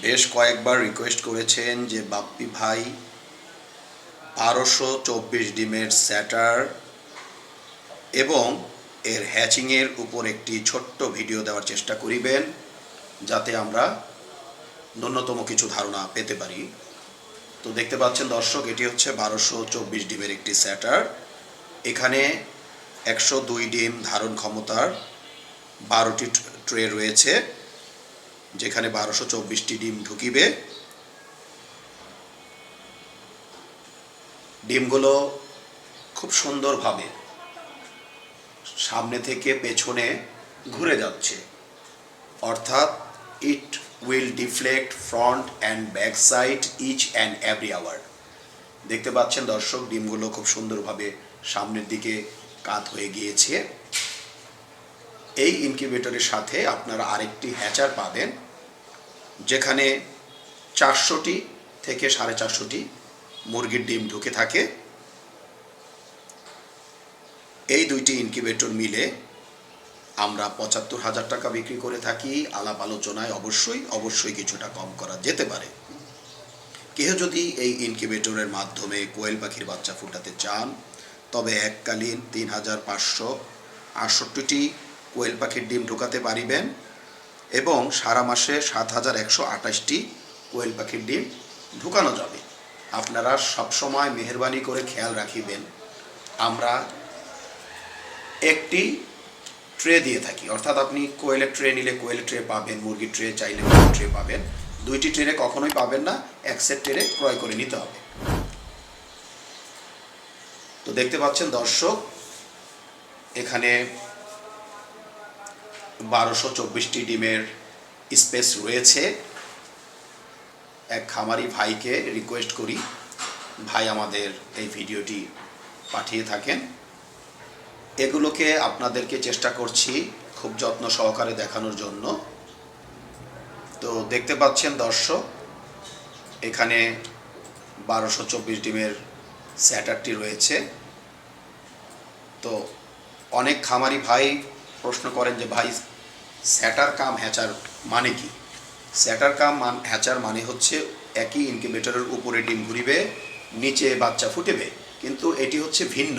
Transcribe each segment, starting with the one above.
বেশ কয়েকবার রিকোয়েস্ট করেছেন যে, বাপ্পি ভাই, বারোশো চব্বিশ ডিমের স্যাটার এবং এর হ্যাচিংয়ের উপর একটি ছোট্ট ভিডিও দেওয়ার চেষ্টা করিবেন, যাতে আমরা ন্যূনতম কিছু ধারণা পেতে পারি। তো দেখতে পাচ্ছেন দর্শক, এটি হচ্ছে বারোশো চব্বিশ ডিমের একটি স্যাটার। এখানে একশো দুই ডিম ধারণ ক্ষমতার বারোটি ট্রে রয়েছে। যেখানে বারোশো চব্বিশটি ডিম ঢুকিবে। ডিমগুলো খুব সুন্দরভাবে সামনে থেকে পেছনে ঘুরে যাচ্ছে। অর্থাৎ it will deflect front and back side each and every hour দেখতে পাচ্ছেন দর্শক, ডিমগুলো খুব সুন্দরভাবে সামনের দিকে কাত হয়ে গিয়েছে। এই ইনকিউবেটরের সাথে আপনারা আরেকটি হ্যাচার পাবেন, যেখানে চারশোটি থেকে সাড়ে চারশোটি মুরগির ডিম ঢুকে থাকে। এই দুইটি ইনকিউবেটর মিলে আমরা পঁচাত্তর হাজার টাকা বিক্রি করে থাকি। আলাপ আলোচনায় অবশ্যই অবশ্যই কিছুটা কম করা যেতে পারে। কেউ যদি এই ইনকিউবেটরের মাধ্যমে কোয়েল পাখির বাচ্চা ফুটাতে চান, তবে এককালীন তিন হাজার পাঁচশো আটষট্টিটি কোয়েল পাখির ডিম ঢোকাতে পারিবেন এবং সারা মাসে সাত হাজার একশো আঠাশটি কোয়েল পাখির ডিম ঢুকানো যাবে। আপনারা সবসময় মেহরবানি করে খেয়াল রাখিবেন। আমরা একটি ট্রে দিয়ে থাকি। অর্থাৎ আপনি কোয়েলের ট্রে নিলে কোয়েলের ট্রে পাবেন, মুরগির ট্রে চাইলে মুরগির ট্রে পাবেন। দুইটি ট্রেনে কখনোই পাবেন না, এক সেট ট্রেনে ক্রয় করে নিতে হবে। তো দেখতে পাচ্ছেন দর্শক, এখানে বারোশো চব্বিশটি ডিমের স্পেস রয়েছে। এক খামারি ভাইকে রিকোয়েস্ট করি। ভাই আমাদের এই ভিডিওটি পাঠিয়ে থাকেন। এগুলোকে আপনাদেরকে চেষ্টা করছি খুব যত্ন সহকারে দেখানোর জন্য। তো দেখতে পাচ্ছেন দর্শক, এখানে বারোশো চব্বিশ ডিমের স্যাটারটি রয়েছে। তো অনেক খামারি ভাই প্রশ্ন করেন যে, ভাই স্যাটার কাম হ্যাচার মানে কি? স্যাটার কাম মান, হ্যাচার মানে হচ্ছে একই ইনকিউবেটরের উপরে ডিম ঘুরিবে, নিচে বাচ্চা ফুটেবে, কিন্তু এটি হচ্ছে ভিন্ন।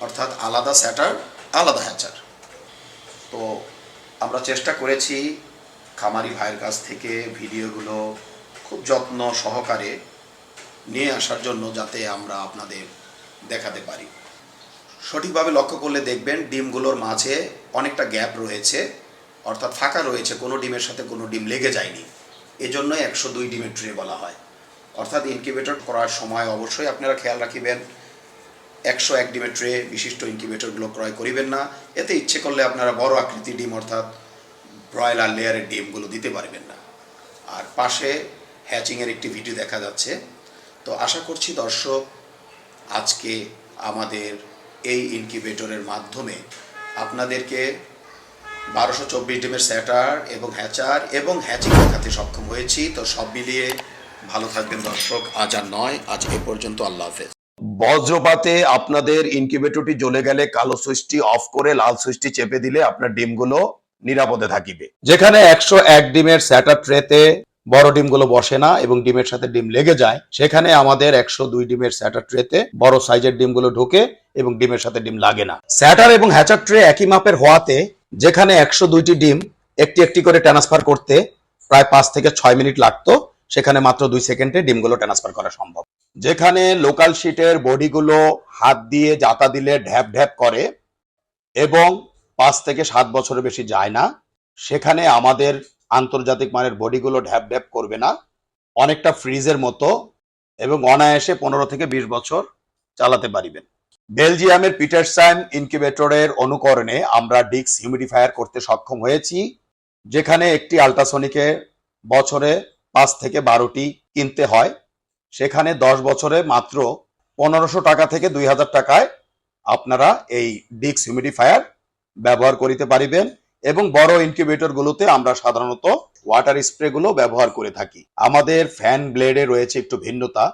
অর্থাৎ আলাদা স্যাটার, আলাদা হ্যাচার। তো আমরা চেষ্টা করেছি খামারি ভাইয়ের কাছ থেকে ভিডিওগুলো খুব যত্ন সহকারে নিয়ে আসার জন্য যাতে আমরা আপনাদের দেখাতে পারি। সঠিকভাবে লক্ষ্য করলে দেখবেন ডিমগুলোর মাঝে অনেকটা গ্যাপ রয়েছে। অর্থাৎ ফাঁকা রয়েছে, কোনো ডিমের সাথে কোনো ডিম লেগে যায়নি। এজন্যই একশো দুই ডিমের ট্রে বলা হয়। অর্থাৎ ইনকিউবেটর করার সময় অবশ্যই আপনারা খেয়াল রাখিবেন, একশো এক ডিমের ট্রে বিশিষ্ট ইনকিউবেটরগুলো ক্রয় করিবেন না। এতে ইচ্ছে করলে আপনারা বড় আকৃতি ডিম, অর্থাৎ ব্রয়লার লেয়ারের ডিমগুলো দিতে পারবেন না। আর পাশে হ্যাচিংয়ের একটি ভিডিও দেখা যাচ্ছে। তো আশা করছি দর্শক, আজকে আমাদের এই ইনকিউবেটরের মাধ্যমে আপনাদেরকে বারোশো চব্বিশ ডিমের স্যাটার এবং হ্যাচার এবং হ্যাচিং দেখাতে সক্ষম হয়েছি। তো সব মিলিয়ে ভালো থাকবেন দর্শক। আজ আর নয়, আজ এ পর্যন্ত আল্লাহ হাফেজ। বজ্রপাতে আপনাদের ইনকিউবেটরটি জ্বলে গেলে কালো সুইচটি অফ করে লাল সুইচটি চেপে দিলে আপনার ডিমগুলো নিরাপদে থাকিবে। যেখানে একশো এক ডিমের স্যাটার ট্রেতে বড় ডিমগুলো বসে না এবং ডিমের সাথে ডিম লেগে যায়, সেখানে আমাদের একশো দুই ডিমের স্যাটার ট্রেতে বড় সাইজের ডিমগুলো ঢোকে এবং ডিমের সাথে ডিম লাগে না। স্যাটার এবং হ্যাচার ট্রে একই মাপের হওয়াতে যেখানে একশো দুইটি ডিম একটি একটি করে ট্রান্সফার করতে প্রায় পাঁচ থেকে ছয় মিনিট লাগতো, সেখানে মাত্র দুই সেকেন্ডে ডিমগুলো ট্রান্সফার করা সম্ভব। যেখানে লোকাল শিটের বডিগুলো হাত দিয়ে জাতা দিলে ঢ্যাপ ঢ্যাপ করে এবং পাঁচ থেকে সাত বছরের বেশি যায় না, সেখানে আমাদের আন্তর্জাতিক মানের বডিগুলো ঢ্যাপ ঢ্যাপ করবে না, অনেকটা ফ্রিজের মতো এবং অনায়াসে পনেরো থেকে বিশ বছর চালাতে পারিবেন। বেলজিয়ামের পিটারসাইম ইনকিউবেটরের অনুকরণে আমরা ডিক্স হিউমিডিফায়ার করতে সক্ষম হয়েছি, যেখানে একটি আল্ট্রাসনিকে বছরে পাঁচ থেকে বারোটি কিনতে হয়। সেখানে দশ বছরে মাত্র পনেরোশো টাকা থেকে দুই হাজার টাকায় আপনারা এই ডিক্স হিউমিডিফায়ার ব্যবহার করিতে পারিবেন এবং বড় ইনকিউবেটর গুলোতে আমরা সাধারণত ওয়াটার স্প্রেগুলো ব্যবহার করে থাকি। আমাদের ফ্যান ব্লেডে রয়েছে একটু ভিন্নতা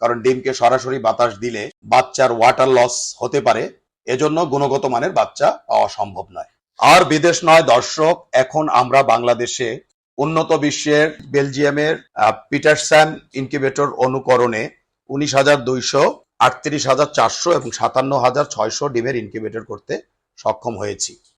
কারণ ডিমকে সরাসরি বাতাস দিলে বাচ্চার ওয়াটার লস হতে পারে এজন্য গুণগত মানের বাচ্চা পাওয়া সম্ভব নয়। আর বিদেশ নয় দর্শক এখন আমরা বাংলাদেশে উন্নত বিশ্বের বেলজিয়ামের আহ, পিটারস্যান ইনকিউবেটর অনুকরণে উনিশ হাজার দুইশো আটত্রিশ হাজার চারশো এবং সাতান্ন হাজার ছয়শো ডিমের ইনকিউবেটর করতে সক্ষম হয়েছি।